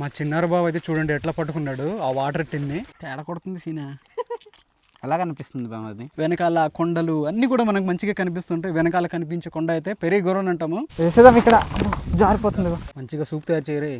మా చిన్నారు బాబు అయితే చూడండి ఎట్లా పట్టుకున్నాడు ఆ వాటర్ టిన్ని తేడా కొడుతుంది సీనా. ఎలా కనిపిస్తుంది బామది వెనకాల కొండలు అన్ని కూడా మనకు మంచిగా కనిపిస్తుంటాయి. వెనకాల కనిపించే కొండ అయితే పెరిగి గొర్రెని అంటాము. వేసేదాం ఇక్కడ. జారిపోతుంది. మంచిగా సూప్ తయారు చేయరే.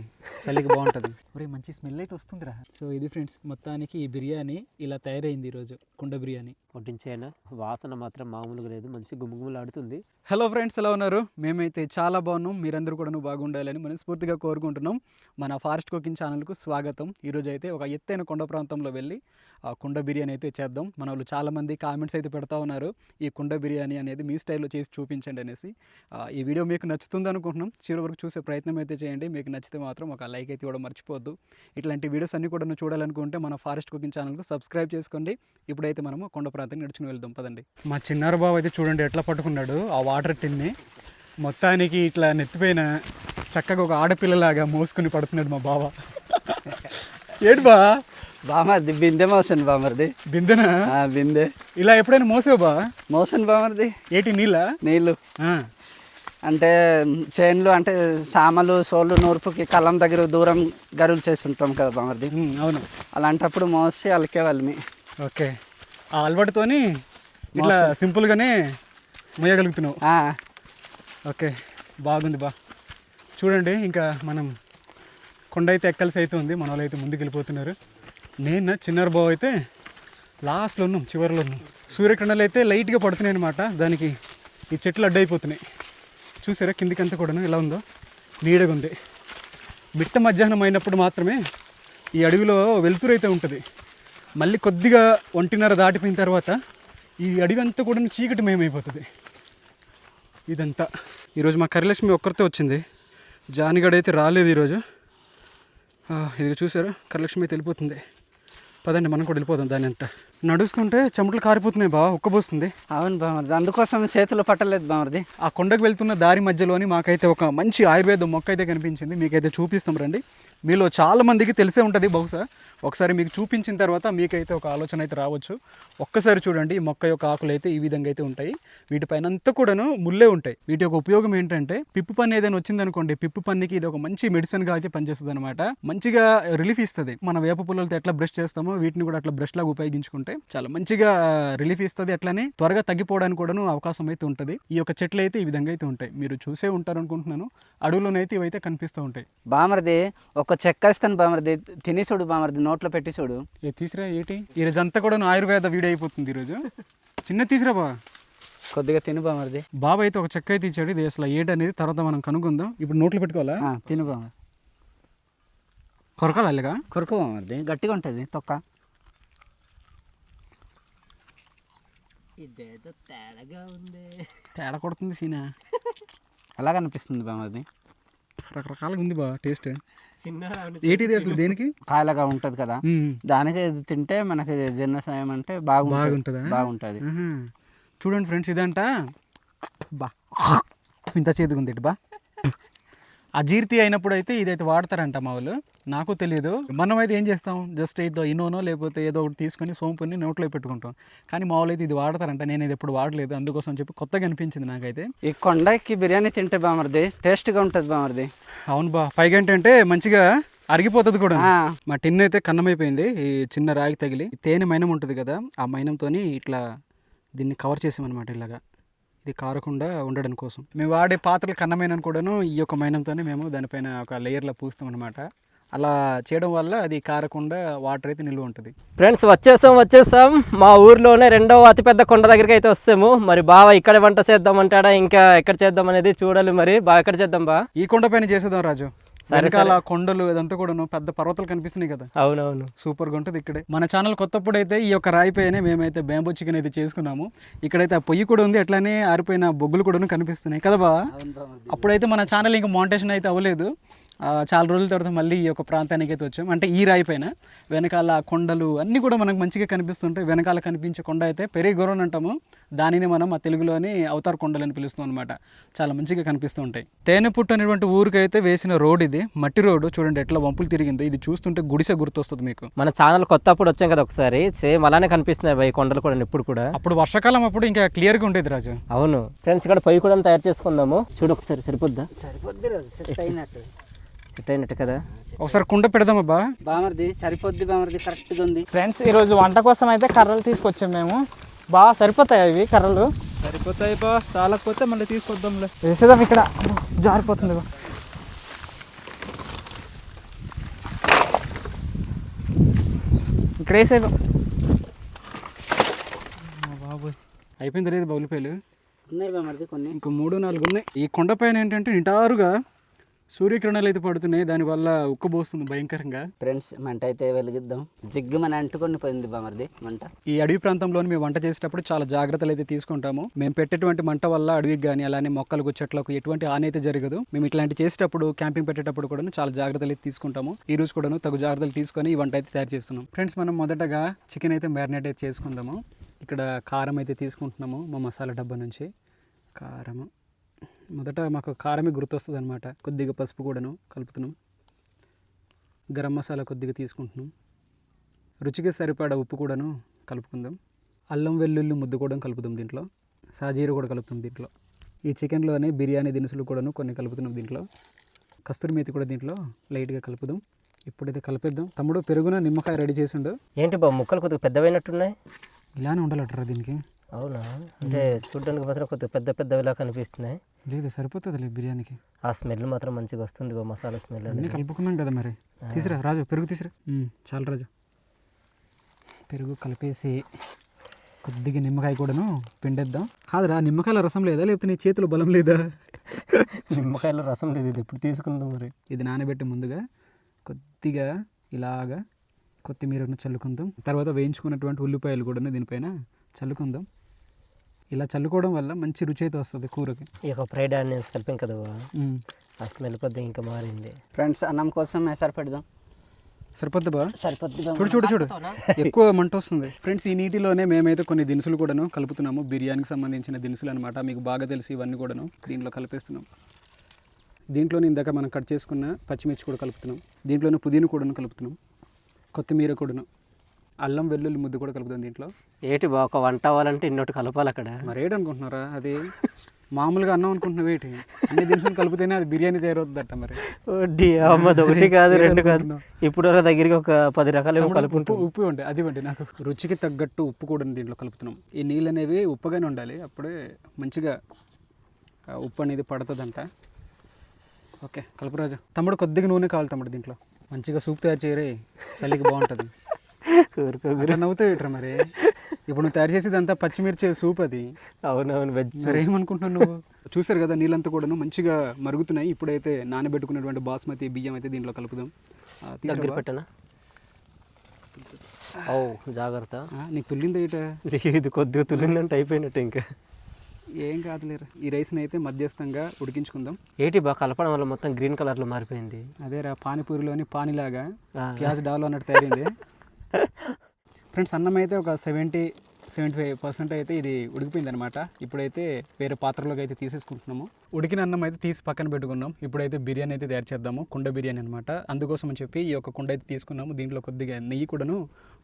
చలికి బాగుంటుంది. ఒరే మంచి స్మెల్ అయితే వస్తుందిరా. సో ఇది ఫ్రెండ్స్ మొత్తానికి ఈ బిర్యానీ ఇలా తయారైంది ఈరోజు కుండ బిర్యానీ. వడ్డించేనా వాసన మాత్రం మామూలుగా లేదు మంచి గుమగుమలాడుతుంది. హలో ఫ్రెండ్స్ ఎలా ఉన్నారు? మేమైతే చాలా బాగున్నాం మీరందరూ కూడా బాగుండాలని మనస్ఫూర్తిగా కోరుకుంటున్నాం. మన ఫారెస్ట్ కుకింగ్ ఛానల్కు స్వాగతం. ఈరోజు అయితే ఒక ఎత్తైన కొండ ప్రాంతంలో వెళ్ళి ఆ కుండ బిర్యానీ అయితే చేద్దాం. మన వాళ్ళు చాలామంది కామెంట్స్ అయితే పెడతా ఉన్నారు ఈ కుండ బిర్యానీ అనేది మీ స్టైల్లో చేసి చూపించండి అనేసి. ఆ, ఈ వీడియో మీకు నచ్చుతుంది అనుకుంటున్నాం. చివరి వరకు చూసే ప్రయత్నం అయితే చేయండి మీకు నచ్చితే మాత్రం ఒక లైక్ అయితే ఇవ్వడం మర్చిపోవద్దు. ఇట్లాంటి వీడియోస్ అన్ని కూడా నువ్వు చూడాలనుకుంటే మన ఫారెస్ట్ కుకింగ్ ఛానల్కు సబ్స్క్రైబ్ చేసుకోండి. ఇప్పుడైతే మనము కొండ ప్రాంతం నడుచుకుని వెళ్దాం. పదండి. మా చిన్నారు బాబు అయితే చూడండి ఎట్లా పట్టుకున్నాడు ఆ వాటర్ టిన్ని. మొత్తానికి ఇట్లా నెత్తిపోయిన చక్కగా ఒక ఆడపిల్లలాగా మోసుకుని పడుతున్నాడు మా బావ. ఏడు బా? బామర్ది బిందె మోసన్ బామర్ది. బిందెనా? ఆ, బిందె. ఇలా ఎప్పుడైనా మోసావు బా? మోసన్ బామర్ది. ఏటి నీళ్ళ? నీళ్ళు. అంటే చేన్లు అంటే సామలు సోళ్ళు నూర్పుకి కళ్ళం దగ్గర దూరం గరులు చేసి ఉంటాం కదా బామర్ది? అవును. అలాంటప్పుడు మోసి అలికే వాళ్ళని ఓకే. ఆ అలవాటుతోని ఇట్లా సింపుల్గానే మోయగలుగుతున్నావు. ఆ, ఓకే. బాగుంది బా. చూడండి ఇంకా మనం కొండ అయితే ఎక్కాల్సి అయితే ఉంది మన వాళ్ళు అయితే ముందుకు వెళ్ళిపోతున్నారు నేను చిన్నారు బాబు అయితే లాస్ట్లో ఉన్నాం చివరిలో ఉన్నాం సూర్యకిరణాలు అయితే లైట్గా పడుతున్నాయి అనమాట దానికి ఈ చెట్లు అడ్డైపోతున్నాయి. చూసారా? కిందికంతా కూడాను ఎలా ఉందో? నీడగా ఉంది. మిట్ట మధ్యాహ్నం అయినప్పుడు మాత్రమే ఈ అడవిలో వెలుతురు అయితే ఉంటుంది. మళ్ళీ కొద్దిగా ఒంటిన్నర దాటిపోయిన తర్వాత ఈ అడవి అంతా కూడా చీకటి మేమైపోతుంది ఇదంతా. ఈరోజు మా కరిలక్ష్మి ఒక్కరితో వచ్చింది. జానిగడ అయితే రాలేదు ఈరోజు. ఇది చూసారా? కరలక్ష్మి అయితే వెళ్ళిపోతుంది. పదండి మనం కూడా వెళ్ళిపోదాం దాని అంట నడుస్తుంటే చెమటలు కారిపోతున్నాయి బావ ఉక్కబోస్తుంది. అవును బామర్ది అందుకోసం చేతులు పట్టలేదు బామర్ది ఆ కొండకు వెళ్తున్న దారి మధ్యలోని మాకైతే ఒక మంచి ఆయుర్వేద మొక్క అయితే కనిపించింది. మీకైతే చూపిస్తాం రండి. మీలో చాలామందికి తెలిసే ఉంటుంది బహుశా. ఒకసారి మీకు చూపించిన తర్వాత మీకైతే ఒక ఆలోచన అయితే రావచ్చు. ఒక్కసారి చూడండి ఈ మొక్క యొక్క ఆకులు అయితే ఈ విధంగా అయితే ఉంటాయి. వీటిపైన అంతా కూడాను ముళ్ళే ఉంటాయి. వీటి యొక్క ఉపయోగం ఏంటంటే పిప్పు పన్ను ఏదైనా వచ్చిందనుకోండి పిప్పు పన్నుకి ఇది ఒక మంచి మెడిసిన్గా అయితే పనిచేస్తుంది అనమాట మంచిగా రిలీఫ్ ఇస్తుంది. మన వేప పుల్లలతో ఎట్లా బ్రష్ చేస్తామో వీటిని కూడా అట్లా బ్రష్ లాగా ఉపయోగించుకుంటే చాలా మంచిగా రిలీఫ్ ఇస్తుంది. అట్లానే త్వరగా తగ్గిపోవడానికి కూడాను అవకాశం అయితే ఉంటుంది. ఈ యొక్క చెట్లు అయితే ఈ విధంగా అయితే ఉంటాయి. మీరు చూసే ఉంటారు అనుకుంటున్నాను అడవులోనైతే ఇవైతే కనిపిస్తూ ఉంటాయి. బామర్ది ఒక చెక్క ఇస్తాను బామర్ది తిని చూడు బామర్ది నోట్లో పెట్టి చూడు ఏ తీసిరా ఏంటి? ఈరోజు అంతా కూడా ఆయుర్వేద వీడియో అయిపోతుంది ఈరోజు. చిన్న తీసిరా బా. కొద్దిగా తిను బామర్ది. బాబా అయితే ఒక చెక్క అయితే ఇచ్చాడు. ఇది అసలు ఏంటి అనేది తర్వాత మనం కనుక్కుందాం ఇప్పుడు నోట్లో పెట్టుకోవాలా? ఆ, తిను బామర్ది. కొరకాలి అలాగా కొరకు బామర్ది. గట్టిగా ఉంటుంది తొక్క. ఇదేదో తేడాగా ఉంది. తేడా కొడుతుంది సీనా. ఎలా కనిపిస్తుంది బామర్ది. రకరకాలుగా ఉంది బా టేస్ట్. చిన్న ఏంటిది అసలు దేనికి? కాయలాగా ఉంటుంది కదా. దానికి తింటే మనకి జీర్ణశయం అంటే బాగుంటుంది. బాగుంటుందా? బాగుంటుంది. చూడండి ఫ్రెండ్స్ ఇదంట. బా ఇంత చేదుగా ఉంది ఇటు బా. అజీర్తి అయినప్పుడు అయితే ఇదైతే వాడతారంట మా వాళ్ళు. నాకు తెలియదు మనం అయితే ఏం చేస్తాం? జస్ట్ ఏదో ఇనోనో లేకపోతే ఏదో ఒకటి తీసుకొని సోంపుని నోట్లో పెట్టుకుంటాం. కానీ మా వాళ్ళు అయితే ఇది వాడతారంట. నేను ఇది ఎప్పుడు వాడలేదు. అందుకోసం చెప్పి కొత్తగా అనిపించింది నాకైతే. ఈ కొండకి బిర్యానీ తింటే బామర్ది టేస్ట్గా ఉంటుంది బామర్ది. అవును బా. పైగా ఏంటంటే మంచిగా అరిగిపోతుంది కూడా. మా టిన్ అయితే కన్నమైపోయింది. ఈ చిన్న రాగి తగిలి. తేనె మైనం ఉంటుంది కదా ఆ మైనంతోని ఇట్లా దీన్ని కవర్ చేసామన్నమాట ఇలాగా. ఇది కారకుండా ఉండడం కోసం. మేము వాడే పాత్రలు కన్నమైనను కూడాను ఈ యొక్క మైనంతోనే మేము దానిపైన ఒక లేయర్లో పూస్తాం అనమాట అలా చేయడం వల్ల అది కారకుండా వాటర్ అయితే నిల్వ ఉంటుంది. ఫ్రెండ్స్ వచ్చేసాం వచ్చేసాం. మా ఊర్లోనే రెండవ అతిపెద్ద కొండ దగ్గరికి అయితే వస్తాము. మరి బావ ఇక్కడ వంట చేద్దాం అంటాడా ఇంకా ఎక్కడ చేద్దాం అనేది చూడాలి మరి. బావ ఎక్కడ చేద్దాం బా? ఈ కొండపైన చేసేద్దాం రాజు. వెనకాల కొండలు ఇదంతా కూడాను పెద్ద పర్వతాలు కనిపిస్తున్నాయి కదా. అవునవును. సూపర్గా ఉంటుంది ఇక్కడే. మన ఛానల్ కొత్తప్పుడు అయితే ఈ యొక్క రాయి పైనే మేమైతే బ్యాంబూ చికెన్ అయితే చేసుకున్నాము. ఇక్కడైతే ఆ పొయ్యి కూడా ఉంది అట్లానే ఆరిపోయిన బొగ్గులు కూడా కనిపిస్తున్నాయి. కదా బా అప్పుడైతే మన ఛానల్ ఇంకా మౌంటేషన్ అయితే అవ్వలేదు. చాలా రోజుల తర్వాత మళ్ళీ ఈ యొక్క ప్రాంతానికి అయితే వచ్చాం. అంటే ఈ రాయి పైన వెనకాల కొండలు అన్నీ కూడా మనకు మంచిగా కనిపిస్తుంటాయి. వెనకాల కనిపించే కొండ అయితే పెరిగి గొర్రెని అంటాము. దానిని మనం ఆ తెలుగులోని అవతార్ కొండలు అని పిలుస్తాం అనమాట చాలా మంచిగా కనిపిస్తూ ఉంటాయి. తేనె పుట్టు అనేటువంటి ఊరికైతే వేసిన రోడ్ ఇది. మట్టి రోడ్డు. చూడండి ఎట్లా వంపులు తిరిగిందో. ఇది చూస్తుంటే గుడిసె గుర్తొస్తుంది మీకు. మన ఛానల్ కొత్త అప్పుడు వచ్చాం కదా ఒకసారి. సేమ్ అలానే కనిపిస్తున్నాయి బాయ్ కొండలు కూడా ఇప్పుడు కూడా. అప్పుడు వర్షాకాలం అప్పుడు ఇంకా క్లియర్గా ఉండేది రాజు. అవును. ఫ్రెండ్స్ ఇక్కడ పొయ్యి కూడా తయారు చేసుకుందాము. చూడు ఒకసారి సరిపోద్దా? సరిపోద్ది రోజు. సెట్ అయినట్టు కదా? ఒకసారి కుండ పెడదామబ్బా బామర్ది సరిపోద్ది బామర్ది కరెక్ట్గా ఉంది. ఫ్రెండ్స్ ఈరోజు వంట కోసం అయితే కర్రలు తీసుకొచ్చాం మేము. బాగా సరిపోతాయి అవి కర్రలు? సరిపోతాయి బా చాలకపోతే మళ్ళీ తీసుకొద్దాంలే. వేసేదాం ఇక్కడ. జారిపోతుంది బా. ఇక్కడ వేసే బాబోయ్. అయిపోయింది లేదు బౌలిపాయలు? ఉన్నాయి బామర్ది కొన్ని. ఇంకో మూడు నాలుగు ఉన్నాయి. ఈ కొండపైన ఏంటంటే నిటారుగా సూర్యకిరణాలు అయితే పడుతున్నాయి దానివల్ల ఉక్కబోస్తుంది భయంకరంగా. ఫ్రెండ్స్ మంట అయితే వెలిగిద్దాం. జిగ్గుమని అంటుకొని పోయింది బామర్ది మంట. ఈ అడవి ప్రాంతంలోని మేము వంట చేసేటప్పుడు చాలా జాగ్రత్తలు అయితే తీసుకుంటాము. మేము పెట్టేటువంటి మంట వల్ల అడవికి కానీ అలానే మొక్కలకు చెట్లకు ఎటువంటి హాని అయితే జరగదు. మేము ఇట్లాంటి చేసేటప్పుడు క్యాంపింగ్ పెట్టేటప్పుడు కూడా చాలా జాగ్రత్తలు అయితే తీసుకుంటాము. ఈ రోజు కూడా తగు జాగ్రత్తలు తీసుకొని ఈ వంట అయితే తయారు చేస్తున్నాం. ఫ్రెండ్స్ మనం మొదటగా చికెన్ అయితే మ్యారినేట్ అయితే చేసుకుందాము. ఇక్కడ కారం అయితే తీసుకుంటున్నాము మా మసాలా డబ్బా నుంచి. కారము. మొదట మాకు కారమే గుర్తొస్తుంది అనమాట కొద్దిగా పసుపు కూడాను కలుపుతున్నాం. గరం మసాలా కొద్దిగా తీసుకుంటున్నాం. రుచికి సరిపడా ఉప్పు కూడాను కలుపుకుందాం. అల్లం వెల్లుల్లి ముద్ద కూడా కలుపుదాం దీంట్లో. సాజీర కూడా కలుపుతాం దీంట్లో. ఈ చికెన్లోనే బిర్యానీ దినుసులు కూడాను కొన్ని కలుపుతున్నాం దీంట్లో. కస్తూరి మేతి కూడా దీంట్లో లైట్గా కలుపుదాం. ఇప్పుడైతే కలిపేద్దాం. తమ్ముడు పెరుగున నిమ్మకాయ రెడీ చేసిండు. ఏంటి బాబు ముక్కలు కొద్దిగా పెద్దవైనట్టున్నాయి? ఇలానే ఉండాలటరా దీనికి? అవునా? అంటే చూడడానికి మాత్రం కొద్దిగా పెద్ద పెద్దవిలా కనిపిస్తున్నాయి. లేదు సరిపోతుంది బిర్యానీకి. ఆ స్మెల్ మాత్రం మంచిగా వస్తుంది మసాలా స్మెల్ అన్నీ కలుపుకున్నాం కదా మరి. తీసిరా రాజు పెరుగు తీసిరా. చాలు రాజు. పెరుగు కలిపేసి కొద్దిగా నిమ్మకాయ కూడాను పిండేద్దాం. కాదురా నిమ్మకాయల రసం లేదా? లేకపోతే నీ చేతిలో బలం లేదా? నిమ్మకాయలో రసం లేదు ఇది ఎప్పుడు తీసుకుందాం మరి? ఇది నానబెట్టి ముందుగా కొద్దిగా ఇలాగా కొత్తిమీరను చల్లుకుందాం. తర్వాత వేయించుకున్నటువంటి ఉల్లిపాయలు కూడా దీనిపైన చల్లుకుందాం. ఇలా చల్లుకోవడం వల్ల మంచి రుచి అయితే వస్తుంది కూరకి. ఈ యొక్క ఫ్రైడ్ ఆనియన్స్ కలిపాం కదా. ఆ స్మెల్ కొద్దిగా ఇంకా మారింది. ఫ్రెండ్స్ అన్నం కోసం ఎసరు పెడదాం సరిపోద్ది బా సరిపోద్ది చూడు చూడు చూడు. ఎక్కువ మంట వస్తుంది. ఫ్రెండ్స్ ఈ నీటిలోనే మేమైతే కొన్ని దినుసులు కూడాను కలుపుతున్నాము. బిర్యానీకి సంబంధించిన దినుసులు అనమాట మీకు బాగా తెలిసి ఇవన్నీ కూడాను దీంట్లో కలిపేస్తున్నాం. దీంట్లోనే ఇందాక మనం కట్ చేసుకున్న పచ్చిమిర్చి కూడా కలుపుతున్నాం. దీంట్లోనే పుదీనా కూడాను కలుపుతున్నాం. కొత్తిమీర కూడాను. అల్లం వెల్లుల్లి ముద్ద కూడా కలుపుతాం దీంట్లో. ఏంటి బా ఒక వంట అవ్వాలంటే ఇన్నోటి కలపాలి అక్కడ. మరి ఏంటనుకుంటున్నారా అది మామూలుగా అన్నం అనుకుంటున్నావు ఏంటి? అన్ని దినుసులు కలిపితేనే అది బిర్యానీ తయారవుతుందట మరి. అమ్మది ఒకటి కాదు రెండు కాదు. ఇప్పుడు దగ్గరికి ఒక పది రకాలు ఏమో ఉప్పు కలుపుకుంటాం ఉప్పు ఉండే అది ఇవ్వండి నాకు. రుచికి తగ్గట్టు ఉప్పు కూడా దీంట్లో కలుపుతున్నాం. ఈ నీళ్ళు అనేవి ఉప్పుగానే ఉండాలి అప్పుడే మంచిగా ఉప్పు అనేది పడుతుందంట. ఓకే కలుపురాజు తమ్ముడు కొద్దిగా నూనె కావాలి తమ్ముడు దీంట్లో. మంచిగా సూప్ తయారు చేయరే చలికి బాగుంటుంది. కోరుకో నవ్వుతావు ఇట్రా మరి? ఇప్పుడు నువ్వు తయారు చేసేది అంతా పచ్చిమిర్చి సూప్ అది. అవునవును వెజ్ మరి ఏమనుకుంటున్నావు నువ్వు? చూసారు కదా నీళ్ళంతా కూడాను మంచిగా మరుగుతున్నాయి. ఇప్పుడైతే నానబెట్టుకున్నటువంటి బాస్మతి బియ్యం అయితే దీంట్లో కలుపుదాం. దగ్గర. పెట్టనా? ఓ జాగ్రత్త. నీకు తుల్లింది ఇట ఇది కొద్దిగా తులిందంటే అయిపోయినట్టు ఇంకా. ఏం కాదులేరా ఈ రైస్ని అయితే మధ్యస్థంగా ఉడికించుకుందాం. ఏంటి బాగా కలపడం వల్ల మొత్తం గ్రీన్ కలర్లో మారిపోయింది. అదేరా పానీపూరిలోని పానీలాగా. ప్యాజ్ డాలు అన్నట్టు తయారైంది. ఫ్రెండ్స్ అన్నం అయితే ఒక సెవెంటీ సెవెంటీ ఫైవ్ పర్సెంట్ అయితే ఇది ఉడికిపోయింది అనమాట ఇప్పుడైతే వేరే పాత్రలోకి అయితే తీసేసుకుంటున్నాము. ఉడికిన అన్నం అయితే తీసి పక్కన పెట్టుకున్నాం. ఇప్పుడైతే బిర్యానీ అయితే తయారు చేద్దాము కుండ బిర్యానీ అనమాట అందుకోసం అని చెప్పి ఈ యొక్క కుండ అయితే తీసుకున్నాము. దీంట్లో కొద్దిగా నెయ్యి కూడాను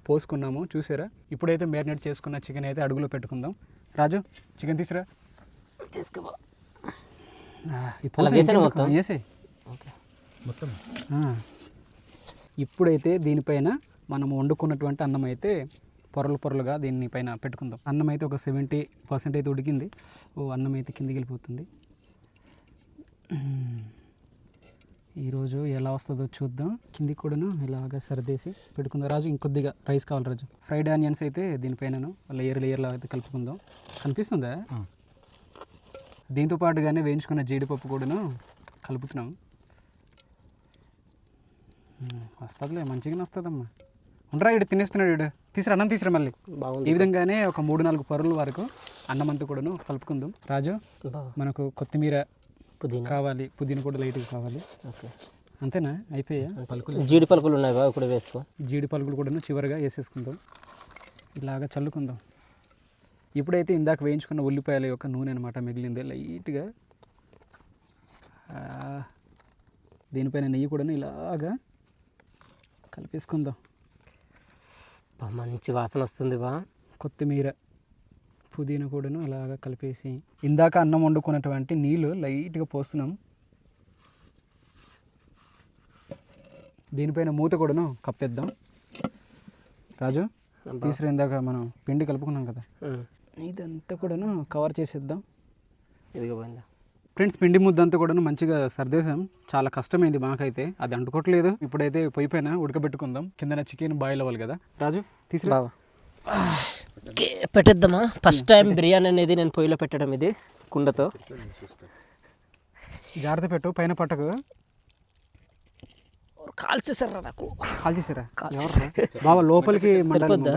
పోసుకున్నాము చూసారా? ఇప్పుడైతే మ్యారినేట్ చేసుకున్న చికెన్ అయితే అడుగులో పెట్టుకుందాం. రాజు చికెన్ తీసురా. తీసుకో ఆ, ఈ అలా పోసే వేసేనా ఇంకెందుకు? మొత్తం? ఇప్పుడైతే దీనిపైన మనం వండుకున్నటువంటి అన్నం అయితే పొరలు పొరలుగా దీన్ని పైన పెట్టుకుందాం. అన్నం అయితే ఒక సెవెంటీ పర్సెంట్ అయితే ఉడికింది. ఓ అన్నం అయితే కిందికి వెళ్ళిపోతుంది. ఈరోజు ఎలా వస్తుందో చూద్దాం. కిందికి కూడాను ఇలాగా సరిదేసి పెట్టుకుందాం. రాజు ఇంకొద్దిగా రైస్ కావాలి రాజు. ఫ్రైడ్ ఆనియన్స్ అయితే దీనిపైనను లేయర్ లేయర్లో అయితే కలుపుకుందాం. కనిపిస్తుందా? దీంతో పాటుగానే వేయించుకున్న జీడిపప్పు కూడాను కలుపుతున్నాం. వస్తుందిలే మంచిగానే వస్తుందమ్మా. ఉండరా ఇడు తినేస్తున్నాడు ఇడు తీసురా అన్నం తీసురా మళ్ళీ. బాగుంది. ఈ విధంగానే ఒక మూడు నాలుగు పరుల వరకు అన్నం అంతా కూడాను కలుపుకుందాం. రాజు మనకు కొత్తిమీర పుదీనా. కావాలి. పుదీనా కూడా లైట్గా కావాలి. ఓకే. అంతేనా? అయిపోయా జీడి పలుకులు ఉన్నాయి ఇప్పుడు వేసుకో. జీడి పలుకులు కూడా చివరిగా వేసేసుకుందాం. ఇలాగా చల్లుకుందాం. ఇప్పుడైతే ఇందాక వేయించుకున్న ఉల్లిపాయల యొక్క నూనె అనమాట మిగిలింది. లైట్గా దీనిపైన నెయ్యి కూడా ఇలాగా కలిపేసుకుందాం. మంచి వాసన వస్తుంది బా. కొత్తిమీర పుదీనా కూడాను అలాగా కలిపేసి ఇందాక అన్నం వండుకున్నటువంటి నీళ్ళు లైట్గా పోస్తున్నాం. దీనిపైన మూత కూడాను కప్పేద్దాం. రాజు తీసుకురా ఇందాక మనం పిండి కలుపుకున్నాం కదా. ఇదంతా కూడాను కవర్ చేసేద్దాం. ఇదిగో పోయిందా? ఫ్రెండ్స్ పిండి ముద్ద అంతా కూడాను మంచిగా సర్దేశాం. చాలా కష్టమైంది మాకైతే. అది అంటుకోవట్లేదు ఇప్పుడైతే పొయ్యి పైన ఉడకబెట్టుకుందాం. కిందన చికెన్ బాయిల్ అవ్వాలి కదా. రాజు తీసుకురా పెట్టేద్దామా? ఫస్ట్ టైం బిర్యానీ అనేది నేను పొయ్యిలో పెట్టడం ఇది కుండతో. జాగ్రత్త పెట్టు పైన పట్టకు. కాల్చేసారా నాకు? కాల్ చేసారా బాబా లోపలికి సరిపోద్దా.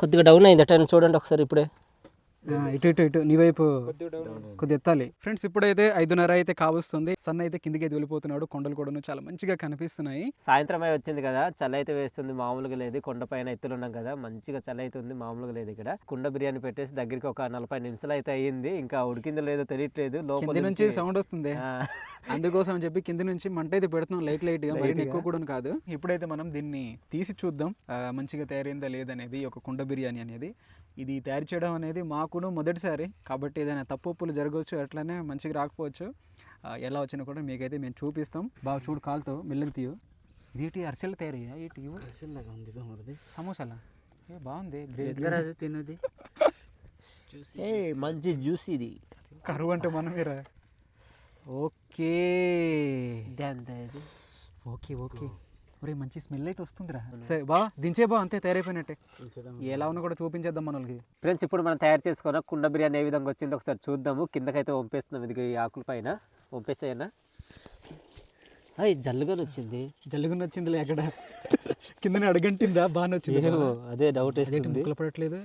కొద్దిగా డౌన్ అయింది అటైనా చూడండి ఒకసారి ఇప్పుడే. ఇటు ఇటు ఇటు నీ వైపు కొద్ది ఎత్తాలి. ఫ్రెండ్స్ ఇప్పుడైతే ఐదున్నర అయితే కావస్తుంది. సన్ అయితే కిందికి అయితే వెళ్ళిపోతున్నాడు. కొండలు కూడాను చాలా మంచిగా కనిపిస్తున్నాయి. సాయంత్రం అయి వచ్చింది కదా చలి అయితే వేస్తుంది మామూలుగా లేదు. కొండ పైన ఎత్తులు ఉన్నాం కదా మంచిగా చలి అయితే ఉంది మామూలుగా లేదు ఇక్కడ. కుండ బిర్యానీ పెట్టేసి దగ్గరికి ఒక నలభై నిమిషాలు అయితే అయ్యింది. ఇంకా ఉడికిందో లేదో తెలియట్లేదు. లోపల నుంచి సౌండ్ వస్తుంది. ఆ, అందుకోసం అని చెప్పి కింద నుంచి మంట అయితే పెడుతున్నాం. లైట్ లైట్గా మరి ఎక్కువ కూడా కాదు. ఇప్పుడైతే మనం దీన్ని తీసి చూద్దాం. మంచిగా తయారైందా లేదనేది ఒక కుండ బిర్యానీ అనేది. ఇది తయారు చేయడం అనేది మాకును మొదటిసారి. కాబట్టి ఏదైనా తప్పు ఒప్పులు జరగవచ్చు అట్లనే మంచిగా రాకపోవచ్చు. ఎలా వచ్చినా కూడా మీకైతే మేము చూపిస్తాం. బాగా చూడు కాలుతో మెల్లకి తీయు. ఇదేంటి అరిసెలు తయారయ్యా ఏంటి ఇవి? ఉంది బాగుంది సమోసాలా? ఏ బాగుంది. గ్రేట్ రాజు తిన్నది? ఏ మంచి జ్యూస్ ఇది. కరువు అంటే మనం మీరా ఓకే. Okay okay. ఒరే మంచి స్మెల్ అయితే వస్తుందిరా. సరే బా దించే బా అంతే తయారైపోయినట్టే. ఎలా ఉన్నా కూడా చూపించేద్దాం మనకి ఫ్రెండ్స్ ఇప్పుడు మనం తయారు చేసుకున్న కుండ బిర్యానీ ఏ విధంగా వచ్చిందో ఒకసారి చూద్దాము. కిందకైతే వంపేస్తున్నాం ఇది ఈ ఆకుల పైన. వంపేసాయనా? అయ్యి జల్లుగానే వచ్చింది. జల్లుగున్న వచ్చిందిలే అక్కడ కిందనే అడగంటిందా? బాగానే వచ్చింది అదే డౌట్ వేస్తుంది. ముక్కలు పడట్లేదు?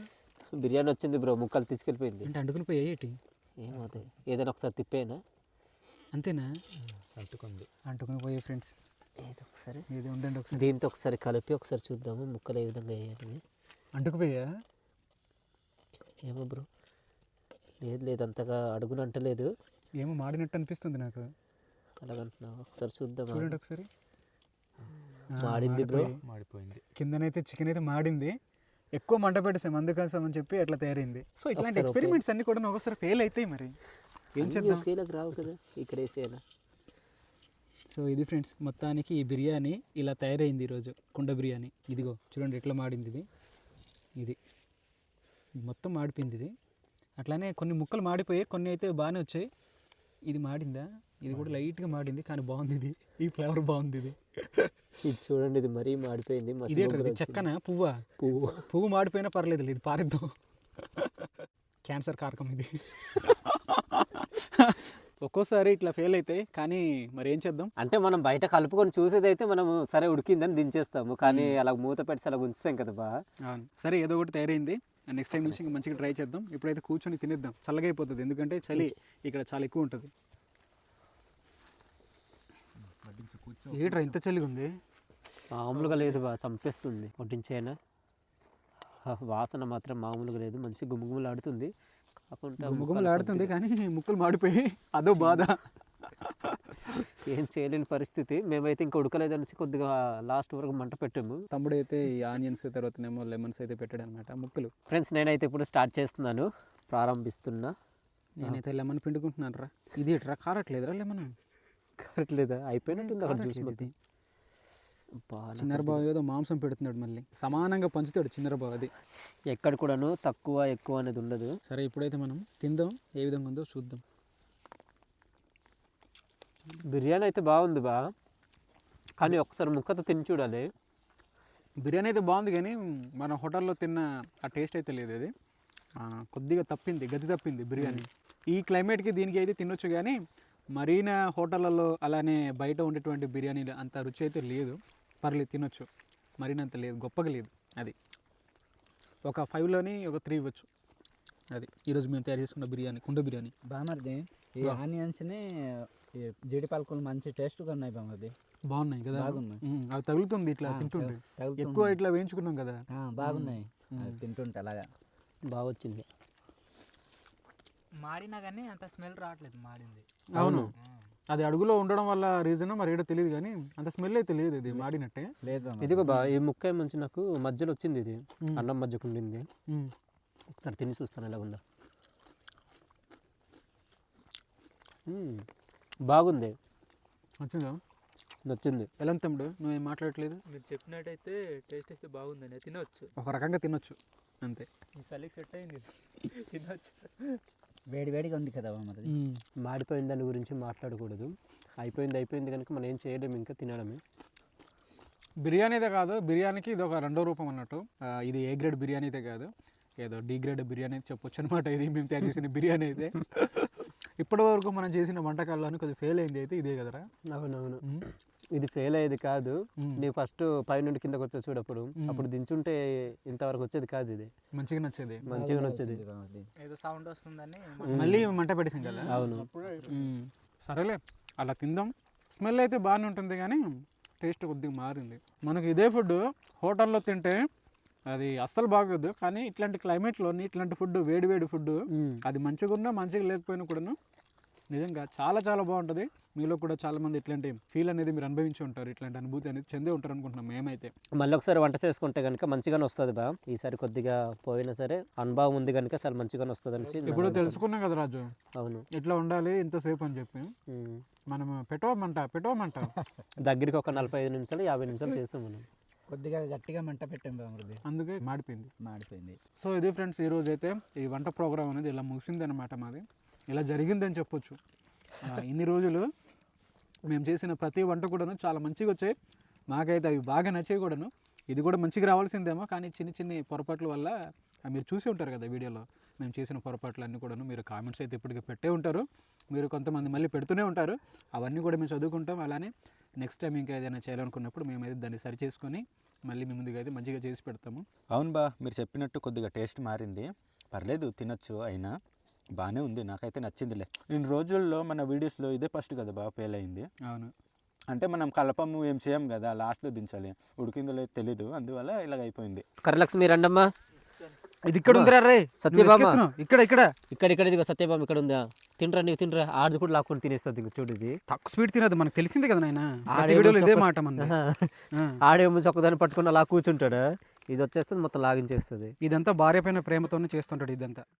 బిర్యానీ వచ్చింది బ్రో ముక్కలు తీసుకెళ్ళిపోయింది. అంటే అంటుకుని పోయాయి ఏంటి? ఏమో అదే ఏదైనా ఒకసారి తిప్పేనా? అంతేనా? అంటుకుంది. అంటుకుని పోయాయి ఫ్రెండ్స్. ఏదో ఒకసారి ఇది ఉండండి ఒకసారి. దీంతో ఒకసారి కలిపి ఒకసారి చూద్దాము ముక్కలు ఏ విధంగా వేయాలని. అంటుకుపోయా? ఏమో బ్రో. లేదు లేదు అంతగా అడుగున అంటలేదు ఏమో మాడినట్టు అనిపిస్తుంది నాకు. అలాగంటున్నావు? ఒకసారి చూద్దాం చూడండి ఒకసారి. మాడింది బ్రో. మాడిపోయింది. కిందనైతే చికెన్ అయితే మాడింది. ఎక్కువ మంట పెట్టేసాం అందుకోసం అని చెప్పి అట్లా తయారైంది. సో ఇట్లాంటి ఎక్స్పెరిమెంట్స్ అన్ని కూడా ఒకసారి ఫెయిల్ అవుతాయి మరి. ఏం చేద్దాం? ఒకేలాగా రావు కదా ఇక్కడ వేసేయాలా? సో ఇది ఫ్రెండ్స్ మొత్తానికి ఈ బిర్యానీ ఇలా తయారైంది ఈరోజు కుండ బిర్యానీ. ఇదిగో చూడండి ఎట్లా మాడింది ఇది. ఇది మొత్తం మాడిపోయింది ఇది. అట్లానే కొన్ని ముక్కలు మాడిపోయాయి కొన్ని అయితే బాగానే వచ్చాయి. ఇది మాడిందా? ఇది కూడా లైట్గా మాడింది కానీ బాగుంది ఇది. ఈ ఫ్లేవర్ బాగుంది ఇది. ఇది చూడండి ఇది మరీ మాడిపోయింది మసి ఇదే? బొగ్గులు చెక్కన? పువ్వా? పువ్వు. పువ్వు మాడిపోయినా పర్లేదు ఇది పారిద్దాం. క్యాన్సర్ కారకం ఇది. ఒక్కోసారి ఇట్లా ఫెయిల్ అవుతాయి కానీ మరి ఏం చేద్దాం? అంటే మనం బయట కలుపుకొని చూసేదైతే మనం సరే ఉడికిందని దించేస్తాము. కానీ అలా మూత పెట్టి అలా ఉంచుతాం కదా బా. సరే ఏదో ఒకటి తయారైంది. నెక్స్ట్ టైం నుంచి మంచిగా ట్రై చేద్దాం. ఇప్పుడైతే కూర్చొని తినేద్దాం. చల్లగా అయిపోతుంది. ఎందుకంటే చలి ఇక్కడ చాలా ఎక్కువ ఉంటుంది. ఏట్రా ఇంత చలిగా ఉంది? మామూలుగా లేదు బా చంపేస్తుంది. వడ్డించేనా? వాసన మాత్రం మామూలుగా లేదు. మంచి గుమగుమలాడుతుంది ఆడుతుంది కానీ ముక్కలు మాడిపోయి అదో బాధ. ఏం చేయలేని పరిస్థితి. మేమైతే ఇంకా ఉడకలేదనేసి కొద్దిగా లాస్ట్ వరకు మంట పెట్టాము. తమ్ముడు అయితే ఈ ఆనియన్స్ తర్వాతనేమో లెమన్స్ అయితే పెట్టాడు అనమాట ముక్కలు. ఫ్రెండ్స్ నేనైతే ఇప్పుడు స్టార్ట్ చేస్తున్నాను ప్రారంభిస్తున్నా. నేనైతే లెమన్ పిండుకుంటున్నాను రా ఇది ఎట్రా కారట్లేదురా లెమన్? కరెక్ట్లేదా అయిపోయినట్టుంది జ్యూస్ కారట్లేదు ఇది బాగా చిన్నర బాబు ఏదో మాంసం పెడుతున్నాడు మళ్ళీ. సమానంగా పంచుతాడు చిన్నర బాబు అది. ఎక్కడ కూడాను తక్కువ ఎక్కువ అనేది ఉండదు. సరే ఇప్పుడైతే మనం తిందాం ఏ విధంగా ఉందో చూద్దాం. బిర్యానీ అయితే బాగుంది బా. కానీ ఒకసారి ముక్కతో తిని చూడాలి. బిర్యానీ అయితే బాగుంది కానీ మన హోటల్లో తిన్న ఆ టేస్ట్ అయితే లేదు అది. కొద్దిగా తప్పింది గది తప్పింది బిర్యానీ. ఈ క్లైమేట్కి దీనికి అయితే తినొచ్చు కానీ మరీనా హోటళ్ళలో అలానే బయట ఉండేటువంటి బిర్యానీలు అంత రుచి అయితే లేదు. పర్లేదు తినొచ్చు. మరీనా అంత లేదు గొప్పగా లేదు అది. ఒక ఫైవ్లోని ఒక త్రీ ఇవ్వచ్చు. అది. ఈరోజు మేము తయారు చేసుకున్న బిర్యానీ కుండ బిర్యానీ. బామర్ది ఈ ఆనియన్స్ని జీడి పలుకులు మంచి టేస్ట్గా ఉన్నాయి బామర్ది. బాగున్నాయి కదా? బాగున్నాయి. అవి తగులుతుంది ఇట్లా తింటుండే. తగులుతుంది. ఎక్కువ ఇట్లా వేయించుకున్నాం కదా? ఆ, బాగున్నాయి. తింటుంటే అలాగా. బాగా వచ్చింది మాడినా కానీ అంత స్మెల్ రావట్లేదు మాడింది అవును. అది అడుగులో ఉండడం వల్ల రీజన్ మరి ఏడో తెలియదు కానీ అంత స్మెల్ అయితే లేదు ఇది మాడినట్టే లేదు. ఇదిగో బా ఈ ముక్క మంచి నాకు మధ్యలో వచ్చింది ఇది. అన్నం మధ్యకు ఉండింది. ఒకసారి తిని చూస్తాను ఎలా ఉందా. బాగుంది. వచ్చిందా నచ్చింది. ఎలా తమ్ముడు? నువ్వేం మాట్లాడట్లేదు? మీరు చెప్పినట్టయితే టేస్ట్ అయితే బాగుందండి. తినవచ్చు ఒక రకంగా తినొచ్చు. అంతే. సెట్ అయింది. తినవచ్చు వేడి వేడిగా ఉంది కదా మరి మాడిపోయిన దాని గురించి మాట్లాడకూడదు. అయిపోయింది అయిపోయింది కనుక మనం ఏం చేయలేము ఇంకా తినడమే. బిర్యానీదే కాదు బిర్యానీకి ఇది ఒక రెండో రూపం అన్నట్టు. ఇది ఏ గ్రేడ్ బిర్యానీ అయితే కాదు ఏదో డి గ్రేడ్ బిర్యానీ అయితే చెప్పొచ్చు అనమాట ఇది మేము తయారు చేసిన బిర్యానీ అయితే. ఇప్పటి వరకు మనం చేసిన వంటకాల్లో కొద్దిగా ఫెయిల్ అయింది అయితే ఇదే కదరా? అవునవును. ఇది ఫెయిల్ అయ్యేది కాదు. నీకు ఫస్ట్ పైనుండి కిందకు వచ్చే చూడప్పుడు. అప్పుడు దించుంటే ఇంతవరకు వచ్చేది కాదు ఇది. మంచిగా నచ్చేది మంచిగా వచ్చేది. ఏదో సౌండ్ వస్తుందని మళ్ళీ మంట పెట్టేసాం కదా అవును. సరేలే అలా తిందాం. స్మెల్ అయితే బాగానే ఉంటుంది కానీ టేస్ట్ కొద్దిగా మారింది. మనకి ఇదే ఫుడ్ హోటల్లో తింటే అది అస్సలు బాగోదు. కానీ ఇట్లాంటి క్లైమేట్లో ఇట్లాంటి ఫుడ్ వేడి వేడి ఫుడ్. అది మంచిగా ఉన్నా మంచిగా లేకపోయినా కూడాను నిజంగా చాలా చాలా బాగుంటుంది. మీలో కూడా చాలా మంది ఇట్లాంటి ఫీల్ అనేది మీరు అనుభవించి ఉంటారు. ఇట్లాంటి అనుభూతి అనేది చెందే ఉంటారు అనుకుంటున్నాం మేమైతే. మళ్ళీ ఒకసారి వంట చేసుకుంటే కనుక మంచిగానే వస్తుంది బా. ఈసారి కొద్దిగా పోయినా సరే అనుభవం ఉంది కనుక చాలా మంచిగానే వస్తుంది అనేసి నా ఇప్పుడు. తెలుసుకున్నాం కదా రాజు. అవును. ఇట్లా ఉండాలి ఇంతసేపు అని చెప్పి. మనం పెట్టవమంట పెట్టవమంట. దగ్గరికి ఒక నలభై ఐదు నిమిషాలు యాభై నిమిషాలు చేస్తాం మనం. కొద్దిగా గట్టిగా మంట పెట్టాం బామృది అందుకే మాడిపోయింది. మాడిపోయింది. సో ఇది ఫ్రెండ్స్ ఈ రోజు అయితే ఈ వంట ప్రోగ్రామ్ అనేది ఇలా ముగిసింది అనమాట మాది. ఇలా జరిగిందని చెప్పొచ్చు. ఇన్ని రోజులు మేము చేసిన ప్రతి వంట కూడాను చాలా మంచిగా వచ్చాయి. మాకైతే అవి బాగా నచ్చాయి కూడాను. ఇది కూడా మంచిగా రావాల్సిందేమో కానీ చిన్న చిన్ని పొరపాట్ల వల్ల మీరు చూసి ఉంటారు కదా వీడియోలో. మేము చేసిన పొరపాట్లు అన్నీ కూడాను మీరు కామెంట్స్ అయితే ఇప్పటికి పెట్టే ఉంటారు. మీరు కొంతమంది మళ్ళీ పెడుతూనే ఉంటారు. అవన్నీ కూడా మేము చదువుకుంటాం. అలానే నెక్స్ట్ టైం ఇంకా ఏదైనా చేయాలనుకున్నప్పుడు మేమైతే దాన్ని సరి చేసుకొని మళ్ళీ మీ ముందుగా అయితే మంచిగా చేసి పెడతాము. అవును బా మీరు చెప్పినట్టు కొద్దిగా టేస్ట్ మారింది. పర్లేదు తినొచ్చు అయినా. బాగానే ఉంది నాకైతే నచ్చిందిలే. ఇన్ని రోజుల్లో మన వీడియోస్లో ఇదే ఫస్ట్ కదా బాగా ఫెయిల్ అయింది. అవును. అంటే మనం కలపము ఏం చేయం కదా లాస్ట్లో దించాలి. ఉడికిందో లేదో తెలీదు అందువల్ల ఇలాగ అయిపోయింది. కరలక్ష్మి రండమ్మా. ఇది ఇక్కడ ఉందిరా రే. సత్యభామ. ఇక్కడ ఇక్కడ. ఇక్కడ ఇక్కడ ఇదిగో సత్యభామ ఇక్కడ ఉందా? తినరా నీవు తినరా ఆడిది కూడా లాక్కొని తినేస్తుంది ఇంక చూడు ఇది. తక్కువ స్పీడ్ తినదు మనకు తెలిసిందే కదా నాయన. ఆడే వీడియోలో ఇదే మాట మన ఆడేమో చొక్కదాన్ని పట్టుకుని అలా కూర్చుంటాడు? ఇది వచ్చేస్తుంది మొత్తం లాగించేస్తుంది. ఇదంతా భార్య పైన ప్రేమతోనే చేస్తుంటాడు ఇదంతా.